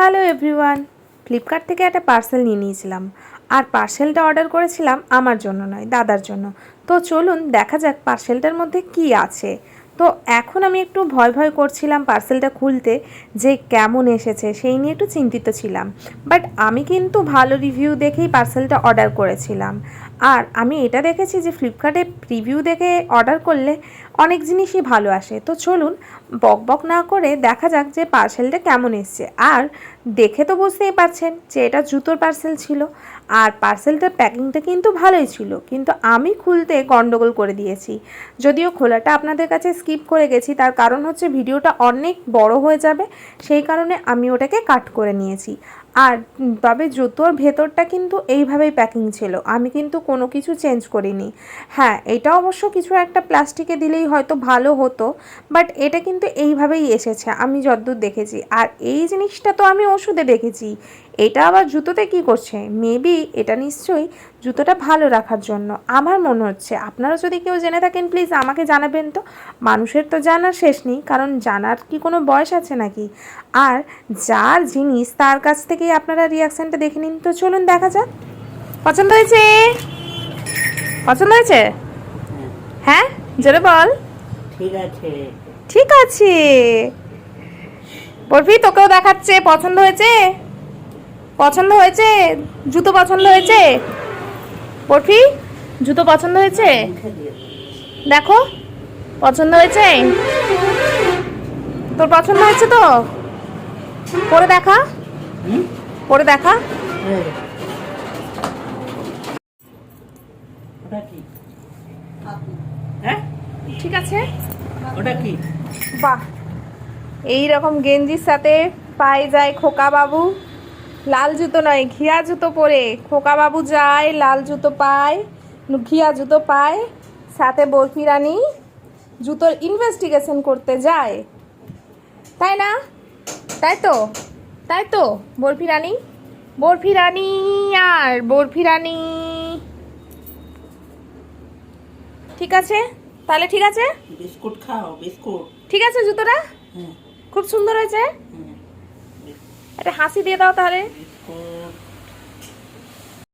Hello everyone, Flipkart থেকে একটা parcel নিয়ে নিয়েছিলাম। আর পার্সেলটা অর্ডার করেছিলাম আমার জন্য নয়, দাদার জন্য। তো চলুন দেখা যাক পার্সেলটার মধ্যে কি আছে। তো এখন আমি একটু ভয় ভয় করছিলাম পার্সেলটা খুলতে যে কেমন এসেছে, সেই নিয়ে একটু চিন্তিত ছিলাম। বাট আমি কিন্তু ভালো রিভিউ দেখেই পার্সেলটা অর্ডার করেছিলাম। আর আমি এটা দেখেছি যে ফ্লিপকার্টে রিভিউ দেখে অর্ডার করলে অনেক জিনিসই ভালো আসে। তো চলুন, বক বক না করে দেখা যাক যে পার্সেলটা কেমন এসছে। আর দেখে তো বুঝতেই পারছেন যে এটা জুতোর পার্সেল ছিল। আর পার্সেলটার প্যাকিংটা কিন্তু ভালোই ছিল। কিন্তু আমি খুলতে গন্ডগোল করে দিয়েছি। যদিও খোলাটা আপনাদের কাছে স্কিপ করে গেছি, তার কারণ হচ্ছে ভিডিওটা অনেক বড় হয়ে যাবে। সেই কারণে আমি ওটাকে কাট করে নিয়েছি। আর তবে জুতোর ভেতরটা কিন্তু এইভাবেই প্যাকিং ছিল। আমি কিন্তু কোনো কিছু চেঞ্জ করিনি। হ্যাঁ এটা অবশ্য কিছু একটা প্লাস্টিকে দিলেই হয়তো ভালো হতো বাট এটা কিন্তু এইভাবেই এসেছে, আমি যতদূর দেখেছি। আর এই জিনিসটা তো আমি ওষুধে দেখেছি। এটা আবার জুতোতে কি করছে? মেবি এটা নিশ্চয়ই জুতোটা ভালো রাখার জন্য। আমার মনে হচ্ছে, আপনারা যদি কেউ জেনে থাকেন প্লিজ আমাকে জানাবেন তো। মানুষের তো জানার শেষ নেই, কারণ জানার কি কোনো বয়স আছে নাকি? আর যার জিনিস তার কাছ থেকেই আপনারা রিয়াকশানটা দেখে নিন। তো চলুন দেখা যাক। পছন্দ হয়েছে? পছন্দ হয়েছে? হ্যাঁ? জোরে বল। ঠিক আছে। ঠিক আছে। বরফি তোকেও দেখাচ্ছে। পছন্দ হয়েছে? পছন্দ হয়েছে? জুতো পছন্দ হয়েছে? বরফি জুতো পছন্দ হয়েছে? দেখো পছন্দ হয়েছে? তোর পছন্দ হয়েছে তো? পরে দেখা? পরে দেখা। ওটা কি? হ্যাঁ? ঠিক আছে। ওটা কি? বাহ। এই রকম গেঞ্জির সাথে পায়ে যায় খোকা বাবু। লাল জুতো নয় ঘিয়া জুতো পরে। খোকা বাবু যায় লাল জুতো পায় ঘিয়া জুতো পায়। সাথে বরফি রানী জুতোর ইনভেস্টিগেশন করতে যায়। তাই না? তাই তো? তাই তো? বরফি রানী? বরফি রানী আর বরফি রানী। ঠিক আছে? তাহলে ঠিক আছে? বিস্কুট খাও বিস্কুট। ঠিক আছে জুতোটা? হ্যাঁ। খুব সুন্দর হয়েছে? এটা একটা হাসি দিয়ে দাও তাহলে।